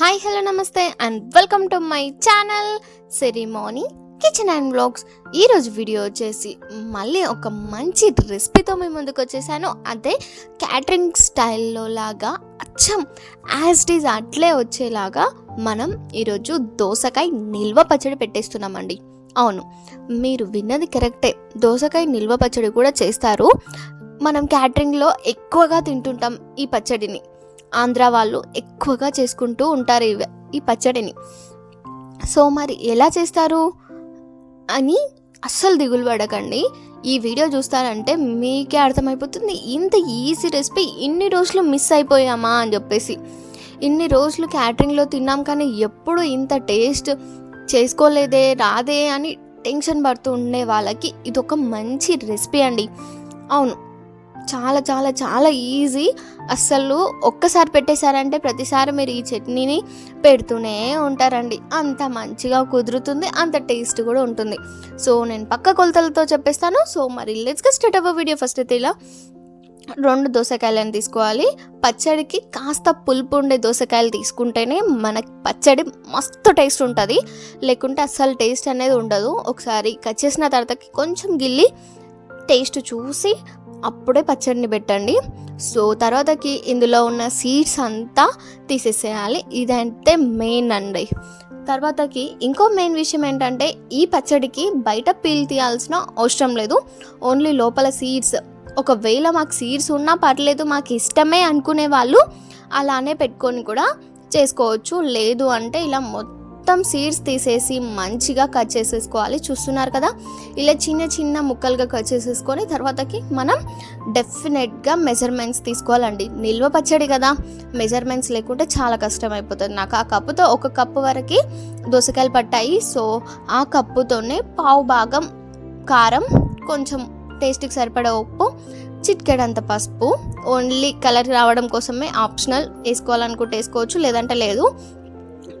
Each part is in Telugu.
హాయ్ హలో నమస్తే and welcome to my channel ceremony kitchen and blogs ఈరోజు వీడియో వచ్చేసి మళ్ళీ ఒక మంచి రెసిపీతో మీ ముందుకు వచ్చేసాను. అదే క్యాటరింగ్ స్టైల్లో లాగా అచ్చం యాజ్ ఇట్ ఈజ్ అట్లే వచ్చేలాగా మనం ఈరోజు దోసకాయ నిల్వ పచ్చడి పెట్టేస్తున్నామండి. అవును మీరు విన్నది కరెక్టే దోసకాయ నిల్వ పచ్చడి కూడా చేస్తారు. మనం క్యాటరింగ్లో ఎక్కువగా తింటుంటాం ఈ పచ్చడిని. ఆంధ్ర వాళ్ళు ఎక్కువగా చేసుకుంటూ ఉంటారు ఇవి ఈ పచ్చడిని. సో మరి ఎలా చేస్తారు? అని అస్సలు దిగులు పడకండి. ఈ వీడియో చూస్తారంటే మీకే అర్థమైపోతుంది. ఇంత ఈజీ రెసిపీ ఇన్ని రోజులు మిస్ అయిపోయామా అని చెప్పేసి. ఇన్ని రోజులు క్యాటరింగ్లో తిన్నాం కానీ ఎప్పుడు ఇంత టేస్ట్ చేసుకోలేదే రాదే అని టెన్షన్ పడుతూ ఉండే వాళ్ళకి ఇది ఒక మంచి రెసిపీ అండి. అవును చాలా చాలా చాలా ఈజీ అస్సలు ఒక్కసారి పెట్టేశారంటే ప్రతిసారి మీరు ఈ చట్నీని పెడుతూనే ఉంటారండి. అంత మంచిగా కుదురుతుంది అంత టేస్ట్ కూడా ఉంటుంది. సో నేను పక్క కొలతలతో చెప్పేస్తాను. సో మరి లెట్స్గా స్టార్ట్ అవ్వ వీడియో ఫస్ట్ అయితే ఇలా. రెండు దోసకాయలను తీసుకోవాలి. పచ్చడికి కాస్త పులుపు ఉండే దోసకాయలు తీసుకుంటేనే మనకి పచ్చడి మస్తు టేస్ట్ ఉంటుంది. లేకుంటే అస్సలు టేస్ట్ అనేది ఉండదు. ఒకసారి కట్ చేసిన తర్వాతకి కొంచెం గిల్లి టేస్ట్ చూసి అప్పుడే పచ్చడిని పెట్టండి. సో తర్వాతకి ఇందులో ఉన్న సీడ్స్ అంతా తీసేసేయాలి. ఇదంటే మెయిన్ అండి. తర్వాతకి ఇంకో మెయిన్ విషయం ఏంటంటే ఈ పచ్చడికి బయట పీల్ తీయాల్సిన అవసరం లేదు. ఓన్లీ లోపల సీడ్స్ ఒకవేళ మాకు సీడ్స్ ఉన్నా పర్లేదు మాకు ఇష్టమే అనుకునే వాళ్ళు అలానే పెట్టుకొని కూడా చేసుకోవచ్చు. లేదు అంటే ఇలా మొత్తం మొత్తం సీడ్స్ తీసేసి మంచిగా కట్ చేసేసుకోవాలి. చూస్తున్నారు కదా? ఇలా చిన్న చిన్న ముక్కలుగా కట్ చేసేసుకొని తర్వాతకి మనం డెఫినెట్గా మెజర్మెంట్స్ తీసుకోవాలండి. నిల్వ పచ్చడి కదా? మెజర్మెంట్స్ లేకుంటే చాలా కష్టం అయిపోతుంది నాకు ఆ కప్పుతో ఒక కప్పు వరకు దోసకాయలు పట్టాయి. సో ఆ కప్పుతోనే పావు భాగం కారం కొంచెం టేస్ట్కి సరిపడా ఉప్పు చిట్కెడంత పసుపు ఓన్లీ కలర్ రావడం కోసమే ఆప్షనల్ వేసుకోవాలనుకుంటే వేసుకోవచ్చు లేదంటే లేదు.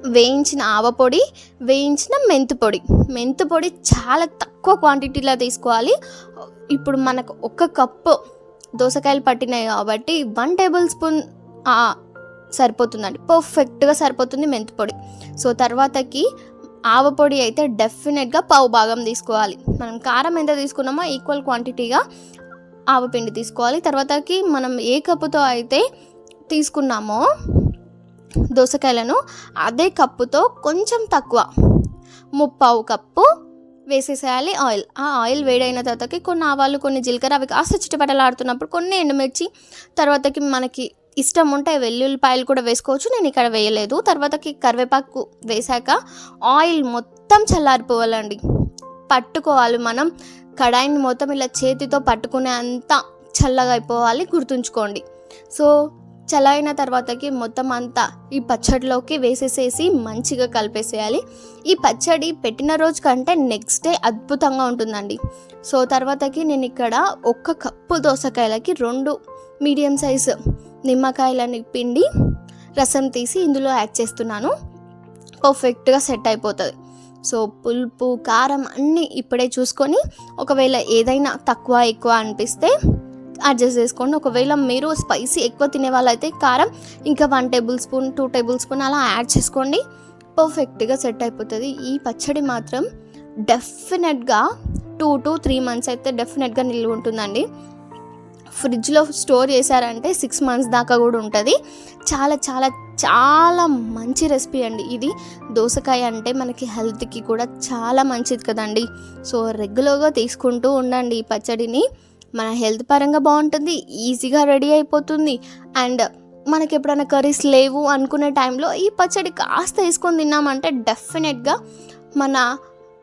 వేయించిన ఆవపొడి వేయించిన మెంతు పొడి. పొడి చాలా తక్కువ క్వాంటిటీలో తీసుకోవాలి. ఇప్పుడు మనకు ఒక కప్పు దోసకాయలు పట్టినాయి కాబట్టి వన్ టేబుల్ స్పూన్ సరిపోతుందండి. పర్ఫెక్ట్గా సరిపోతుంది మెంతు పొడి. సో తర్వాతకి ఆవపొడి అయితే డెఫినెట్గా పావు భాగం తీసుకోవాలి. మనం కారం ఎంత తీసుకున్నామో ఈక్వల్ క్వాంటిటీగా ఆవపిండి తీసుకోవాలి. తర్వాతకి మనం ఏ కప్పుతో అయితే తీసుకున్నామో దోసకాయలను అదే కప్పుతో కొంచెం తక్కువ ముప్పావు కప్పు వేసేసేయాలి ఆయిల్. ఆ ఆయిల్ వేడైన తర్వాతకి కొన్ని ఆవాలు కొన్ని జీలకర్ర అవి కాస్త చిటపటలాడుతున్నప్పుడు కొన్ని ఎండుమిర్చి తర్వాతకి మనకి ఇష్టం ఉంటే వెల్లుల్లిపాయలు కూడా వేసుకోవచ్చు. నేను ఇక్కడ వేయలేదు. తర్వాతకి కరివేపాకు వేశాక ఆయిల్ మొత్తం చల్లారిపోవాలండి. పట్టుకోవాలి మనం. కడాయిని మొత్తం ఇలా చేతితో పట్టుకునే అంత చల్లగా అయిపోవాలి. గుర్తుంచుకోండి. సో చల్లైన తర్వాతకి మొత్తం అంతా ఈ పచ్చడిలోకి వేసేసేసి మంచిగా కలిపేసేయాలి. ఈ పచ్చడి పెట్టిన రోజు కంటే నెక్స్ట్ డే అద్భుతంగా ఉంటుందండి. సో తర్వాతకి నేను ఇక్కడ ఒక్క కప్పు దోసకాయలకి రెండు మీడియం సైజు నిమ్మకాయలని పిండి రసం తీసి ఇందులో యాడ్ చేస్తున్నాను. పర్ఫెక్ట్గా సెట్ అయిపోతుంది. సో పులుపు కారం అన్నీ ఇప్పుడే చూసుకొని ఒకవేళ ఏదైనా తక్కువ ఎక్కువ అనిపిస్తే అడ్జస్ట్ చేసుకోండి. ఒకవేళ మీరు స్పైసీ ఎక్కువ తినే వాళ్ళైతే కారం ఇంకా one tablespoon two tablespoon అలా యాడ్ చేసుకోండి. పర్ఫెక్ట్గా సెట్ అయిపోతుంది. ఈ పచ్చడి మాత్రం డెఫినెట్గా టూ టు త్రీ మంత్స్ అయితే డెఫినెట్గా నిల్వ ఉంటుందండి. ఫ్రిడ్జ్లో స్టోర్ చేశారంటే సిక్స్ మంత్స్ దాకా కూడా ఉంటుంది. చాలా చాలా చాలా మంచి రెసిపీ అండి ఇది. దోసకాయ అంటే మనకి హెల్త్కి కూడా చాలా మంచిది కదండి. సో రెగ్యులర్గా తీసుకుంటూ ఉండండి ఈ పచ్చడిని. మన హెల్త్ పరంగా బాగుంటుంది ఈజీగా రెడీ అయిపోతుంది. అండ్ మనకి ఎప్పుడైనా కర్రీస్ లేవు అనుకునే టైంలో ఈ పచ్చడి కాస్త వేసుకొని తిన్నామంటే డెఫినెట్గా మన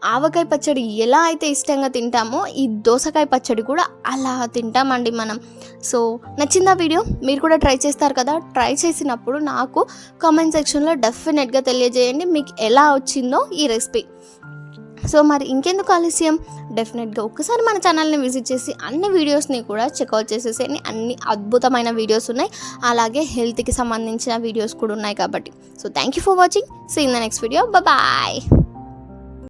ఆవకాయ పచ్చడి ఎలా అయితే ఇష్టంగా తింటామో ఈ దోసకాయ పచ్చడి కూడా అలా తింటామండి మనం. సో నచ్చిందా వీడియో? మీరు కూడా ట్రై చేస్తారు కదా? ట్రై చేసినప్పుడు నాకు కామెంట్ సెక్షన్లో డెఫినెట్గా తెలియజేయండి మీకు ఎలా వచ్చిందో ఈ రెసిపీ. సో మరి ఇంకెందుకు ఆలస్యం? డెఫినెట్గా ఒక్కసారి మన ఛానల్ని విజిట్ చేసి అన్ని వీడియోస్ని కూడా చెక్అవుట్ చేసేసి అన్ని అద్భుతమైన వీడియోస్ ఉన్నాయి. అలాగే హెల్త్కి సంబంధించిన వీడియోస్ కూడా ఉన్నాయి కాబట్టి. So thank you for watching see in the next video bye